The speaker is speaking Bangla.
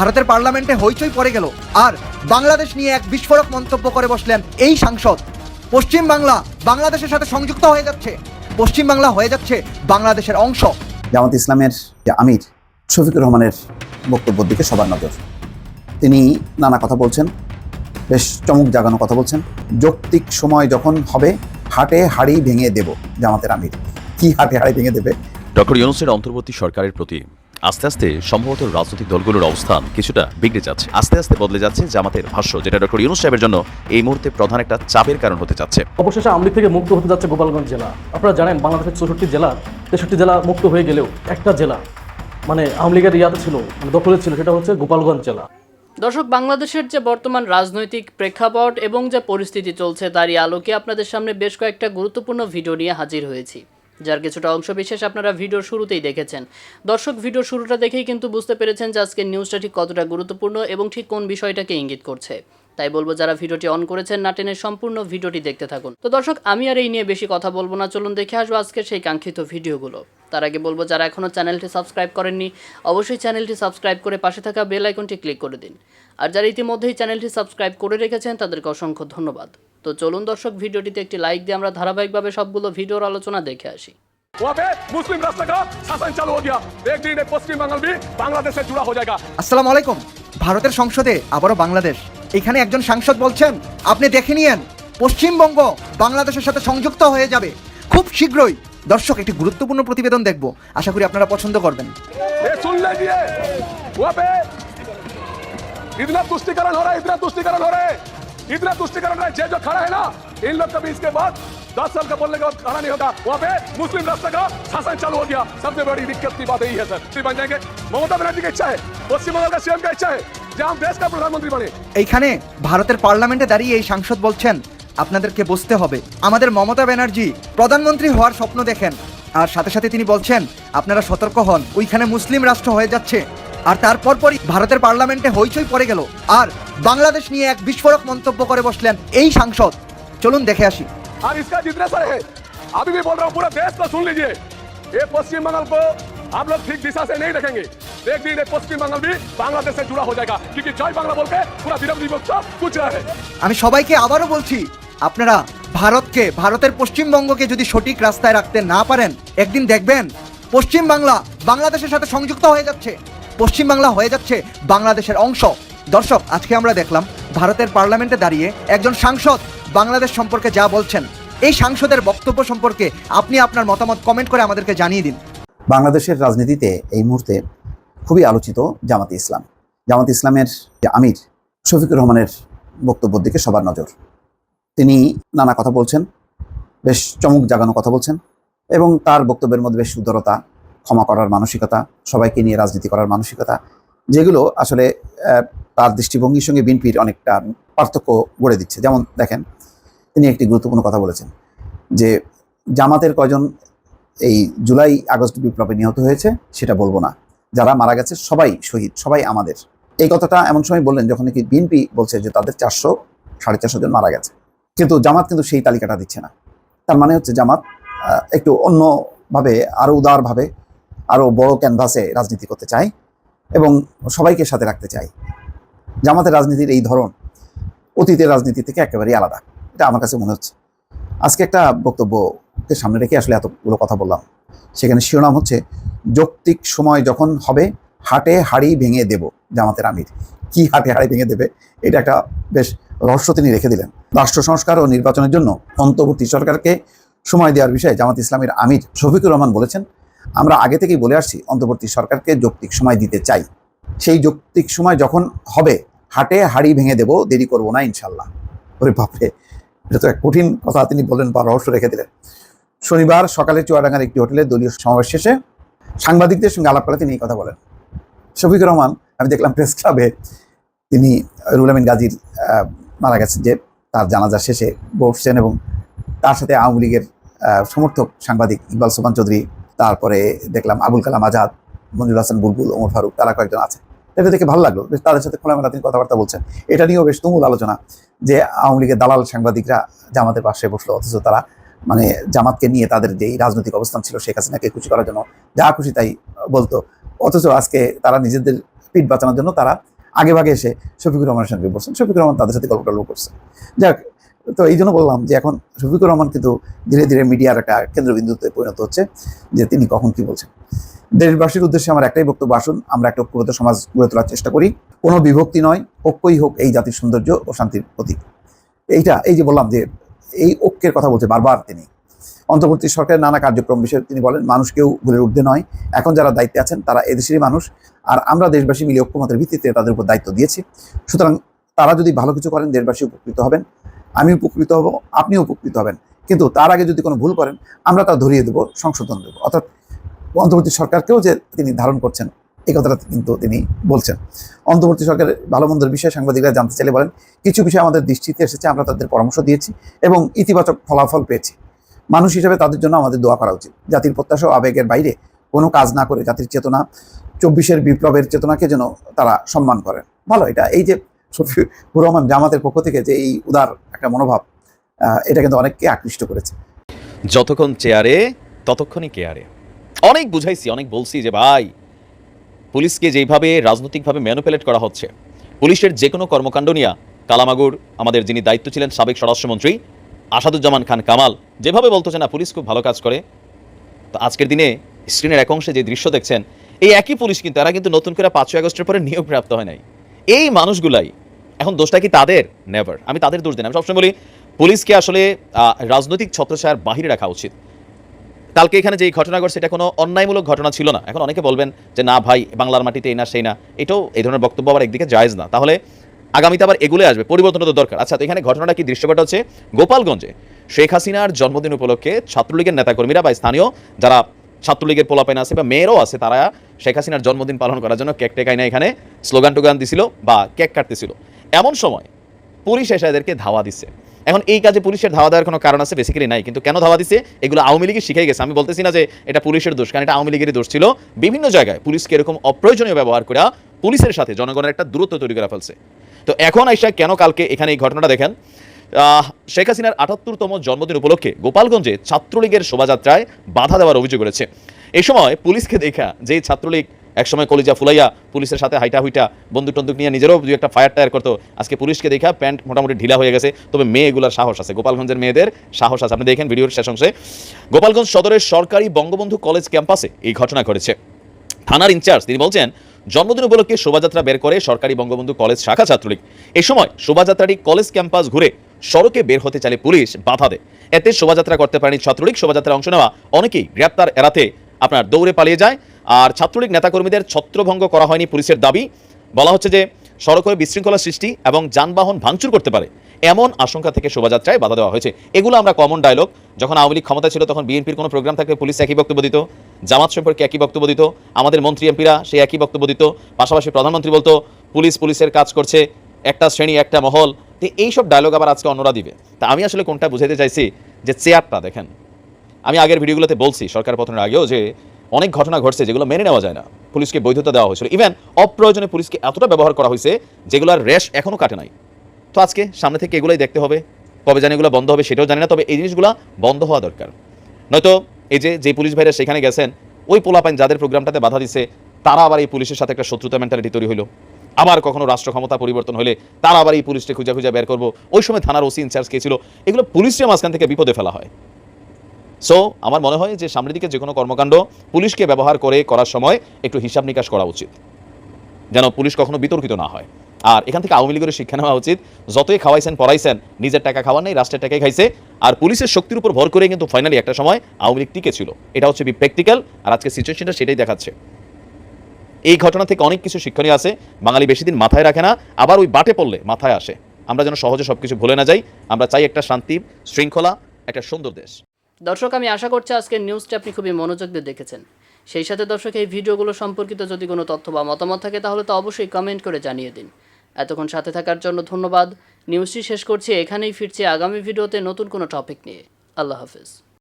ভারতের পার্লামেন্টে হইচই পড়ে গেল। আর বাংলাদেশ নিয়ে এক বিস্ফোরক মন্তব্য করে বসলেন এই সাংসদ। পশ্চিম বাংলা বাংলাদেশের সাথে সংযুক্ত হয়ে যাচ্ছে। পশ্চিম বাংলা হয়ে যাচ্ছে বাংলাদেশের অংশ। জামাত ইসলামের যে আমির শফিকুর রহমানের বক্তব্যের দিকে সবার নজর। তিনি নানা কথা বলছেন বেশ চমক জাগানো কথা বলছেন। যৌক্তিক সময় যখন হবে হাটে হাড়ি ভেঙে দেব জামাতের আমির। কি হাটে হাড়ি ভেঙে দেবে? ডক্টর ইউনুসের অন্তর্বর্তী সরকারের প্রতি আস্তে আস্তে সম্ভবত রাজনৈতিক দলগুলোর অবস্থান কিছুটা বিগড়ে যাচ্ছে। আস্তে আস্তে বদলে যাচ্ছে জামাতের ভাষ্য যেটা ডক্টর ইউনুস সাহেবের জন্য এই মুহূর্তে প্রধান একটা চাপের কারণ হতে যাচ্ছে। অবশেষে আওয়ামী লীগ থেকে মুক্ত হতে যাচ্ছে গোপালগঞ্জ জেলা। আপনারা জানেন বাংলাদেশের চৌষট্টি জেলা তেষট্টি জেলা মুক্ত হয়ে গেলেও একটা জেলা মানে আওয়ামী লীগের ইয়াতে ছিল মানে দখলে ছিল সেটা হচ্ছে গোপালগঞ্জ জেলা। দর্শক বাংলাদেশের যে বর্তমান রাজনৈতিক প্রেক্ষাপট এবং যে পরিস্থিতি চলছে তারই আলোকে আপনাদের সামনে বেশ কয়েকটা গুরুত্বপূর্ণ ভিডিও নিয়ে হাজির হয়েছি। যার কিছুটা অংশ বিশেষ আপনারা ভিডিওর শুরুতেই দেখেছেন। দর্শক, ভিডিওর শুরুটা দেখেই কিন্তু বুঝতে পেরেছেন যে আজকের নিউজটা ঠিক কতটা গুরুত্বপূর্ণ এবং ঠিক কোন বিষয়টাকে ইঙ্গিত করছে। তাই বলব, যারা ভিডিওটি অন করেছেন, না নাটেনের সম্পূর্ণ ভিডিওটি দেখতে থাকুন। তো দর্শক, আমি আর এই নিয়ে বেশি কথা বলব না। চলুন দেখে আসব আজকের সেই কাঙ্ক্ষিত ভিডিওগুলো। তার আগে বলব, যারা এখনও চ্যানেলটি সাবস্ক্রাইব করেননি, অবশ্যই চ্যানেলটি সাবস্ক্রাইব করে পাশে থাকা বেল আইকনটি ক্লিক করে দিন। আর যারা ইতিমধ্যেই চ্যানেলটি সাবস্ক্রাইব করে রেখেছেন, তাদেরকে অসংখ্য ধন্যবাদ। তো চলুন দর্শক ভিডিওটিতে একটি লাইক দিয়ে আমরা ধারাবাহিকভাবে সবগুলো ভিডিওর আলোচনা দেখে আসি। মুসলিম জুড়া আসসালামু আলাইকুম। ভারতের সংসদে আবারও বাংলাদেশ। এখানে একজন সাংসদ বলছেন আপনি দেখে নিয়েন পশ্চিমবঙ্গ বাংলাদেশের সাথে সংযুক্ত হয়ে যাবে। খুব শীঘ্রই। দর্শক একটি গুরুত্বপূর্ণ প্রতিবেদন দেখব। আশা করি আপনারা পছন্দ করবেন। ইতনা তুষ্টিকরণ হো রা ইতনা তুষ্টিকরণ হো इतना तुष्टिकरण हो रहा है इतना तुष्टिकरण हो रहा है ये जो खड़ा है ना इन लोग कभी इसके बाद दस साल का बोलने के बाद खड़ा नहीं होगा वहाँ पे मुस्लिम राष्ट्र का शासन चालू हो गया सबसे बड़ी दिक्कत की बात यही है सर श्री बन जाएंगे ममता बनर्जी की इच्छा है पश्चिम बंगाल का सीएम का इच्छा है जहाँ हम देश का प्रधानमंत्री बने এইখানে ভারতের পার্লামেন্টে দাঁড়িয়ে এই সাংসদ বলছেন আপনাদেরকে বুঝতে হবে আমাদের মমতা ব্যানার্জি প্রধানমন্ত্রী হওয়ার স্বপ্ন দেখেন আর সাথে সাথে তিনি বলছেন আপনারা সতর্ক হন ওইখানে মুসলিম রাষ্ট্র হয়ে যাচ্ছে আর তারপর পরই ভারতের পার্লামেন্টে হইচই পড়ে গেল আর বাংলাদেশ নিয়ে এক বিস্ফোরক মন্তব্য করে বসলেন এই সাংসদ চলুন দেখে আসি और इसका जितने सारे है अभी भी बोल रहा हूँ पूरा देश को सुन लीजिए ये पश्चिम बंगाल को आप लोग ठीक दिशा से नहीं देखेंगे एक दिन ये पश्चिम बंगाल भी बांग्लादेश से जुड़ा हो जाएगा क्योंकि जय बांग्ला बोल के पूरा विरोधी पक्ष कुछ रहा है আমি সবাইকে আবারও বলছি আপনারা ভারতকে ভারতের পশ্চিমবঙ্গকে যদি সঠিক রাস্তায় রাখতে না পারেন একদিন দেখবেন পশ্চিম বাংলা বাংলাদেশের সাথে সংযুক্ত হয়ে যাচ্ছে পশ্চিম বাংলা হয়ে যাচ্ছে বাংলাদেশের অংশ। দর্শক, আজকে আমরা দেখলাম ভারতের পার্লামেন্টে দাঁড়িয়ে একজন সাংসদ বাংলাদেশ সম্পর্কে যা বলছেন। এই সাংসদের বক্তব্য সম্পর্কে আপনি আপনার মতামত কমেন্ট করে আমাদেরকে জানিয়ে দিন। বাংলাদেশের রাজনীতিতে এই মুহূর্তে খুবই আলোচিত জামাত ইসলাম। জামাত ইসলামের যে আমির শফিকুর রহমানের বক্তব্যের দিকে সবার নজর। তিনি নানা কথা বলছেন, বেশ চমক জাগানো কথা বলছেন এবং তার বক্তব্যের মধ্যে বেশ উদারতা ক্ষমা করার মানসিকতা, সবাইকে নিয়ে রাজনীতি করার মানসিকতা, যেগুলো আসলে তার দৃষ্টিভঙ্গির সঙ্গে বিএনপির অনেকটা পার্থক্য গড়ে দিচ্ছে। যেমন দেখেন, তিনি একটি গুরুত্বপূর্ণ কথা বলেছেন যে, জামাতের কয়জন এই জুলাই আগস্ট বিপ্লবে নিহত হয়েছে সেটা বলব না। যারা মারা গেছে সবাই শহীদ, সবাই আমাদের। এই কথাটা এমন সময় বললেন যখন নাকি বিএনপি বলছে যে, তাদের চারশো, সাড়ে চারশো জন মারা গেছে। কিন্তু জামাত কিন্তু সেই তালিকাটা দিচ্ছে না। তার মানে হচ্ছে জামাত একটু অন্যভাবে আরও উদারভাবে আরও বড় ক্যানভাসে রাজনীতি করতে চাই এবং সবাইকে সাথে রাখতে চাই জামাতের রাজনীতির এই ধরন অতীতের রাজনীতি থেকে একেবারেই আলাদা। এটা আমার কাছে মনে হচ্ছে। আজকে একটা বক্তব্যকে সামনে রেখে আসলে এতগুলো কথা বললাম। সেখানে শিরোনাম হচ্ছে, যৌক্তিক সময় যখন হবে, হাটে হাড়ি ভেঙে দেব জামাতের আমির। কি হাটে হাড়ি ভেঙে দেবে? এটা একটা বেশ রহস্য তিনি রেখে দিলেন। রাষ্ট্র সংস্কার ও নির্বাচনের জন্য অন্তর্বর্তী সরকারকে সময় দেওয়ার বিষয়ে জামাত ইসলামের আমির শফিকুর রহমান বলেছেন আমরা আগে থেকেই বলে আসছি, অন্তর্বর্তী সরকারকে যৌক্তিক সময় দিতে চাই। সেই যৌক্তিক সময় যখন হবে, হাটে হাড়ি ভেঙে দেব, দেরি করব না ইনশাল্লাহ। ওরে বাপরে, এটা তো এক কঠিন কথা তিনি বললেন বা রহস্য রেখে দিলেন। শনিবার সকালে চুয়াডাঙ্গার একটি হোটেলে দলীয় সমাবেশ শেষে সাংবাদিকদের সঙ্গে আলাপ করে তিনি এই কথা বলেন। শফিকুর রহমান, আমি দেখলাম প্রেস ক্লাবে, তিনি রুল আমিন গাজীর মারা গেছেন যে তার জানাজা শেষে বসছেন এবং তার সাথে আওয়ামী লীগের সমর্থক সাংবাদিক ইকবাল সোমান চৌধুরী তারপরে দেখলাম আবুল কালাম আজাদ মঞ্জুর হাসান বুলবুল, ওমর ফারুক, তারা কয়েকজন আছে। এটা দেখে ভালো লাগল তাদের সাথে খোলামেলা তিনি কথাবার্তা বলছেন। এটা নিয়েও বেশ তুমুল আলোচনা যে আওয়ামী লীগের দালাল সাংবাদিকরা জামাতের পাশে বসল, অথচ তারা মানে জামাতকে নিয়ে তাদের যেই রাজনৈতিক অবস্থান ছিল শেখ হাসিনাকে খুশি করার জন্য যা খুশি তাই বলতো। অথচ আজকে তারা নিজেদের পিঠ বাঁচানোর জন্য তারা আগে ভাগে এসে শফিকুর রহমানের সঙ্গে বসছেন। শফিকুর রহমান তাদের সাথে গল্প টল্প করছে। যাক তো এই জন্য বললাম যে এখন শফিকুর রহমান কিন্তু ধীরে ধীরে মিডিয়ার একটা কেন্দ্রবিন্দুতে পরিণত হচ্ছে যে তিনি কখন কি বলছেন। দেশবাসীর উদ্দেশ্যে আমার একটাই বক্তব্য, আসুন, আমরা একটা ঐক্যবদ্ধ সমাজ গড়ে তোলার চেষ্টা করি। কোনো বিভক্তি নয়, ঐক্যই হোক এই জাতির সৌন্দর্য ও শান্তির প্রতীক। এইটা, এই যে বললাম যে এই ঐক্যের কথা বলছে বারবার তিনি। অন্তর্বর্তী সরকারের নানা কার্যক্রম বিষয়ে তিনি বলেন, মানুষ কেউ ভুলের ঊর্ধ্বে নয়, এখন যারা দায়িত্বে আছেন তারা এদেশেরই মানুষ, আর আমরা দেশবাসী মিলে ঐক্যমতের ভিত্তিতে তাদের উপর দায়িত্ব দিয়েছি। সুতরাং তারা যদি ভালো কিছু করেন, দেশবাসী উপকৃত হবেন। আমি উপকৃত হব, আপনিও উপকৃত হবেন। কিন্তু তার আগে যদি কোনো ভুল করেন, আমরা তা ধরিয়ে দেবো, সংশোধন দেবো। অর্থাৎ অন্তর্বর্তী সরকারকেও যে তিনি ধারণ করছেন, এই কথাটা কিন্তু তিনি বলছেন। অন্তর্বর্তী সরকারের ভালো মন্দের বিষয়ে সাংবাদিকরা জানতে চাইলে বলেন, কিছু বিষয় আমাদের দৃষ্টিতে এসেছে, আমরা তাদের পরামর্শ দিয়েছি এবং ইতিবাচক ফলাফল পেয়েছি। মানুষ হিসেবে তাদের জন্য আমাদের দোয়া করা উচিত। জাতির প্রত্যাশা ও আবেগের বাইরে কোনো কাজ না করে জাতির চেতনা, চব্বিশের বিপ্লবের চেতনাকে যেন তারা সম্মান করেন। ভালো, এটা এই যে শফিকুর রহমান, জামাতের পক্ষ থেকে যে এই উদার একটা মনোভাব এটা কিন্তু অনেককে আকৃষ্ট করেছে। যতক্ষণ চেয়ারে, ততক্ষণই কেয়ারে। অনেক বুঝাইছি, অনেক বলছি যে, ভাই, পুলিশকে যেইভাবে রাজনৈতিকভাবে ম্যানুপুলেট করা হচ্ছে, পুলিশের যে কোনো কর্মকাণ্ড নিয়ে কালামাগুর, আমাদের যিনি দায়িত্ব ছিলেন সাবেক স্বরাষ্ট্রমন্ত্রী, আসাদুজ্জামান খান কামাল, যেভাবে বলতো যে না, পুলিশ খুব ভালো কাজ করে। তো আজকের দিনে স্ক্রিনের এক অংশে যে দৃশ্য দেখছেন, এই একই পুলিশ কিন্তু, তারা কিন্তু নতুন করে পাঁচই আগস্টের পরে নিয়োগ প্রাপ্ত হয় নাই। এই মানুষগুলাই, এখন দোষটা কি তাদের? নেভার আমি তাদের দোষ দিই না। আমি সবসময় বলি, পুলিশকে আসলে রাজনৈতিক ছত্রছায়ার বাহিরে রাখা উচিত। কালকে এখানে যে ঘটনা ঘটছে, এটা কোনো অন্যায়মূলক ঘটনা ছিল না। এখন অনেকে বলবেন যে, না ভাই, বাংলার মাটিতে এই না, সেই না। এটাও এই ধরনের বক্তব্য আবার একদিকে জায়েজ না। তাহলে আগামীতে আবার এগুলো আসবে। পরিবর্তনটা তো দরকার। আচ্ছা তো এখানে ঘটনাটা কি দৃশ্যপট হচ্ছে? গোপালগঞ্জে শেখ হাসিনার জন্মদিন উপলক্ষে ছাত্রলীগের নেতাকর্মীরা বা স্থানীয় যারা ছাত্রলীগের পোলাপেন আছে বা মেয়েরও আছে, তারা শেখ হাসিনার জন্মদিন পালন করার জন্য কেক টেকাই না এখানে, স্লোগান টোগান দিছিল বা কেক কাটতেছিল। এমন সময় পুলিশ এসে এদেরকে ধাওয়া দিচ্ছে। এখন এই কাজে পুলিশের ধাওয়া দেওয়ার কোনো কারণ আছে? বেসিক্যালি নাই। কিন্তু কেন ধাওয়া দিচ্ছে? এগুলো আওয়ামী লীগই শিখে গেছে। আমি বলতেছি না যে এটা পুলিশের দোষ, কারণ এটা আওয়ামী লীগেরই দোষ ছিল। বিভিন্ন জায়গায় পুলিশকে এরকম অপ্রয়োজনীয় ব্যবহার করে পুলিশের সাথে জনগণের একটা দূরত্ব তৈরি করে ফেলছে। তো এখন আইসা কেন কালকে এখানে এই ঘটনাটা দেখেন? শেখ হাসিনার আটাত্তরতম জন্মদিন উপলক্ষে গোপালগঞ্জে ছাত্রলীগের শোভাযাত্রায় বাধা দেওয়ার অভিযোগ করেছে এই সময় পুলিশকে দেখা যে ছাত্রলীগ একসময় কলিজা ফুলাইয়া পুলিশের সাথে হাইটা হুইটা বন্দুক টন্দুক নিয়ে নিজেরও দু একটা ফায়ার টায়ার করতো। আজকে পুলিশকে দেখা প্যান্ট মোটামুটি ঢিলা হয়ে গেছে, তবে মেয়েগুলোর সাহস আছে। গোপালগঞ্জের মেয়েদের সাহস আছে। আপনি দেখেন ভিডিওর শেষ অংশে। গোপালগঞ্জ সদরের সরকারি বঙ্গবন্ধু কলেজ ক্যাম্পাসে এই ঘটনা ঘটেছে। থানার ইনচার্জ তিনি বলছেন, জন্মদিন উপলক্ষে শোভাযাত্রা বের করে সরকারি বঙ্গবন্ধু কলেজ শাখা ছাত্রলীগ। এ সময় শোভাযাত্রাটি কলেজ ক্যাম্পাস ঘুরে সড়কে বের হতে চাইলে পুলিশ বাধা দেয়। এতে শোভাযাত্রা করতে পারেনি ছাত্রলীগ। শোভাযাত্রায় অংশ নেওয়া অনেকেই গ্রেপ্তার এড়াতে আপনার দৌড়ে পালিয়ে যায়। আর ছাত্রলীগ নেতাকর্মীদের ছত্রভঙ্গ করা হয়নি পুলিশের দাবি। বলা হচ্ছে যে সড়কে বিশৃঙ্খলা সৃষ্টি এবং যানবাহন ভাঙচুর করতে পারে। এমন আশঙ্কা থেকে শোভাযাত্রায় বাধা দেওয়া হয়েছে। এগুলো আমরা কমন ডায়লগ যখন আওয়ামী লীগ ক্ষমতা ছিল, তখন বিএনপির কোনো প্রোগ্রাম থাকলে পুলিশ একই বক্তব্য দিত। জামাত সম্পর্কে একই বক্তব্য দিত। আমাদের মন্ত্রী এমপিরা সেই একই বক্তব্য দিত। পাশাপাশি প্রধানমন্ত্রী বলতো, পুলিশ পুলিশের কাজ করছে। একটা শ্রেণি, একটা মহল। তো এইসব ডায়লগ আবার আজকে অন্যরা দিবে। তা আমি আসলে কোনটা বুঝাইতে চাইছি যে চেয়ারটা দেখেন। আমি আগের ভিডিওগুলোতে বলছি সরকার পতনের আগেও যে অনেক ঘটনা ঘটছে যেগুলো মেনে নেওয়া যায় না। পুলিশকে বৈধতা দেওয়া হয়েছিল। ইভেন অপ্রয়োজনে পুলিশকে এতটা ব্যবহার করা হয়েছে যেগুলোর রেশ এখনও কাটে নাই। তো আজকে সামনে থেকে এগুলোই দেখতে হবে। কবে জানি এগুলো বন্ধ হবে সেটাও জানি না, তবে এই জিনিসগুলো বন্ধ হওয়া দরকার। নয়তো এই যে যে পুলিশ ভাইরা সেখানে গেছেন, ওই পোলাপাইন যাদের প্রোগ্রামটাতে বাধা দিচ্ছে তারা আবার এই পুলিশের সাথে একটা শত্রুতা মেন্টালিটি তৈরি হলো আবার কখনো রাষ্ট্র ক্ষমতা পরিবর্তন হলে তারা আবার এই পুলিশকে খুঁজে খুঁজে বের করব। ওই সময় থানার ওসি ইনচার্জ কে ছিল, এগুলো পুলিশের মাঝখান থেকে বিপদে ফেলা হয়। সো আমার মনে হয় যে সামনের দিকে যে কোনো কর্মকাণ্ড পুলিশকে ব্যবহার করে করার সময় একটু হিসাব নিকাশ করা উচিত। যেন পুলিশ কখনো বিতর্কিত না হয়। আর এখান থেকে আওয়ামী লীগের শিক্ষা নেওয়া উচিত, যতই খাওয়াইছেন, পড়াইছেন, নিজের টাকা খাওয়ার নেই, রাষ্ট্রের টাকাই খাইছে, আর পুলিশের শক্তির উপর ভর করে কিন্তু ফাইনালি একটা সময় আওয়ামী লীগ টিকে ছিল। এটা হচ্ছে বি প্র্যাকটিক্যাল আর আজকে সিচুয়েশনটা সেটাই দেখাচ্ছে। এই ঘটনা থেকে অনেক কিছু শিক্ষণীয় আছে। বাঙালি বেশি দিন মাথায় রাখে না, আবার ওই বাটে পড়লে মাথায় আসে। আমরা যেন সহজে সব কিছু ভুলে না যাই। আমরা চাই একটা শান্তি, শৃঙ্খলা, একটা সুন্দর দেশ। দর্শক, আমি আশা করছি আজকের নিউজটা আপনি খুবই মনোযোগ দিয়ে দেখেছেন। সেই সাথে দর্শক, এই ভিডিওগুলো সম্পর্কিত যদি কোনো তথ্য বা মতামত থাকে, তাহলে তো অবশ্যই কমেন্ট করে জানিয়ে দিন। এতক্ষণ সাথে থাকার জন্য ধন্যবাদ। নিউজটি শেষ করছি, এখানেই ফিরছি আগামী ভিডিওতে নতুন কোনো টপিক নিয়ে। আল্লাহ হাফেজ।